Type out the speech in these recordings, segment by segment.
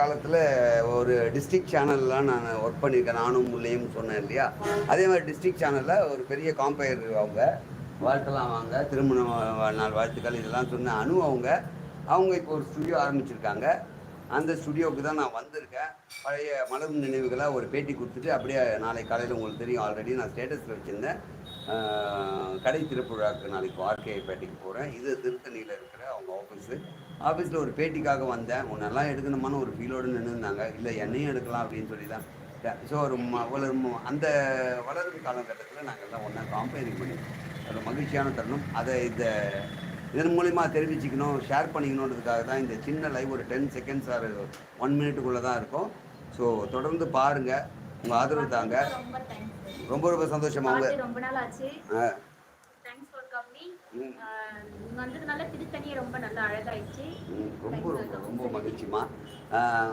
காலத்தில் ஒரு டிஸ்ட்ரிக்ட் சேனல்லாம் நான் ஒர்க் பண்ணியிருக்கேன். நானும் முல்லையும் சொன்னேன் இல்லையா? அதே மாதிரி டிஸ்ட்ரிக்ட் சேனலில் ஒரு பெரிய காம்பயர் அவங்க வாழ்த்தலாம் வாங்க திருமண நாள் வாழ்த்துக்கள் இதெல்லாம் சொன்ன அனு அவங்க அவங்க இப்போ ஒரு ஸ்டுடியோ ஆரம்பிச்சிருக்காங்க. அந்த ஸ்டுடியோவுக்கு தான் நான் வந்திருக்கேன். பழைய மலரும் நினைவுகளை ஒரு பேட்டி கொடுத்துட்டு அப்படியே நாளை காலையில் உங்களுக்கு தெரியும். ஆல்ரெடி நான் ஸ்டேட்டஸில் வச்சுருந்தேன். கடை திருப்புழாக்கு நாளைக்கு ஆர்கே பேட்டிக்கு போகிறேன் இது திருத்தணியில் இருக்கிற அவங்க ஆஃபீஸு ஆஃபீஸில் ஒரு பேட்டிக்காக வந்தேன். உன்னெல்லாம் எடுக்கணுமான்னு ஒரு ஃபீலோடு நின்றுருந்தாங்க இல்லை என்னையும் எடுக்கலாம் அப்படின்னு சொல்லி தான் ஸோ ஒரு வளரும் அந்த வளரும் காலகட்டத்தில் நாங்கள் எல்லாம் ஒன்றா காம்பேரிங் பண்ணி ஒரு மகிழ்ச்சியான தருணம். அதை இந்த இதன் மூலிமா தெரிவிச்சுக்கணும் ஷேர் பண்ணிக்கணுன்றதுக்காக தான் இந்த சின்ன லைவ் ஒரு டென் செகண்ட்ஸ் ஆர் ஒன் மினிட்டுக்குள்ளே தான் இருக்கும். ஸோ தொடர்ந்து பாருங்கள் உங்கள் ஆதரவு தாங்க. ரொம்ப ரொம்ப ரொம்ப சந்தோஷம் அவங்க. பார்த்து ரொம்ப நாள் ஆச்சு வந்ததுனால திருத்தணி ரொம்ப நல்லா அழகாயிடுச்சு ரொம்ப ரொம்ப ரொம்ப மகிழ்ச்சிமா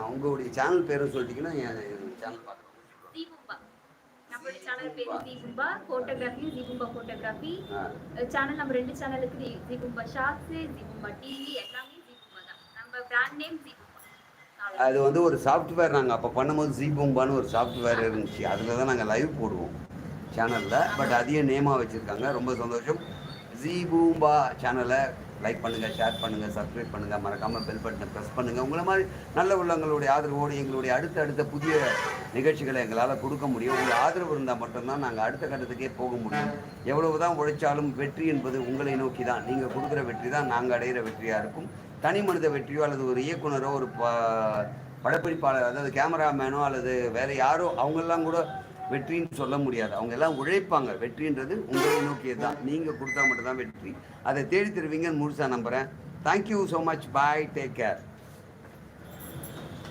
உங்களுடைய சேனல் பேரும் சொல்லிட்டீங்கன்னா என் சேனல் பார்க்குறோம் தீபும்பா. நம்மளுடைய சேனல் பேரு தீபும்பா. தீபும்பா. போட்டோகிராஃபி ஆ. சேனல் நம்ம ரெண்டு சேனலுக்கு தி- தீபும்பா ஷார்ட்ஸ் தீபும்பா டிவி எல்லாமே தீபும்பா தான். நம்ம பிராண்ட் நேம் தீபும்பா. அது வந்து ஒரு சாஃப்ட்வேர் நாங்கள் அப்போ பண்ணும்போது ஜீபூம்பான்னு ஒரு சாஃப்ட்வேர் இருந்துச்சு. அதில் தான் நாங்கள் லைவ் போடுவோம் சேனலில். பட் அதையும் நேமாக வச்சுருக்காங்க. ரொம்ப சந்தோஷம். ஜீபூம்பா சேனலை லைக் பண்ணுங்கள் ஷேர் பண்ணுங்கள் சப்ஸ்கிரைப் பண்ணுங்கள் மறக்காமல் பெல் பட்டனை ப்ரெஸ் பண்ணுங்கள் உங்களை மாதிரி நல்ல உள்ளங்களுடைய ஆதரவோடு எங்களுடைய அடுத்த அடுத்த புதிய நிகழ்ச்சிகளை எங்களால் கொடுக்க முடியும். உங்கள் ஆதரவு இருந்தால் மட்டும்தான் நாங்கள் அடுத்த கட்டத்துக்கே போக முடியும். எவ்வளவு தான் உழைச்சாலும் வெற்றி என்பது உங்களை நோக்கி தான் நீங்கள் கொடுக்குற வெற்றி தான் நாங்கள் அடைகிற வெற்றியாக இருக்கும். தனி மனித வெற்றியோ அல்லது ஒரு இயக்குனரோ ஒரு ப- படப்பிடிப்பாளர் அதாவது கேமராமேனோ அல்லது வேறு யாரோ அவங்கெல்லாம் கூட வெற்றின்னு சொல்ல முடியாது. அவங்க எல்லாம் உழைப்பாங்க. வெற்றின்றது உங்களை நோக்கியது தான். நீங்கள் கொடுத்தா மட்டும்தான் வெற்றி. அதை தேடி தருவீங்கன்னு முழுசாக நம்புகிறேன் thank you so much bye take care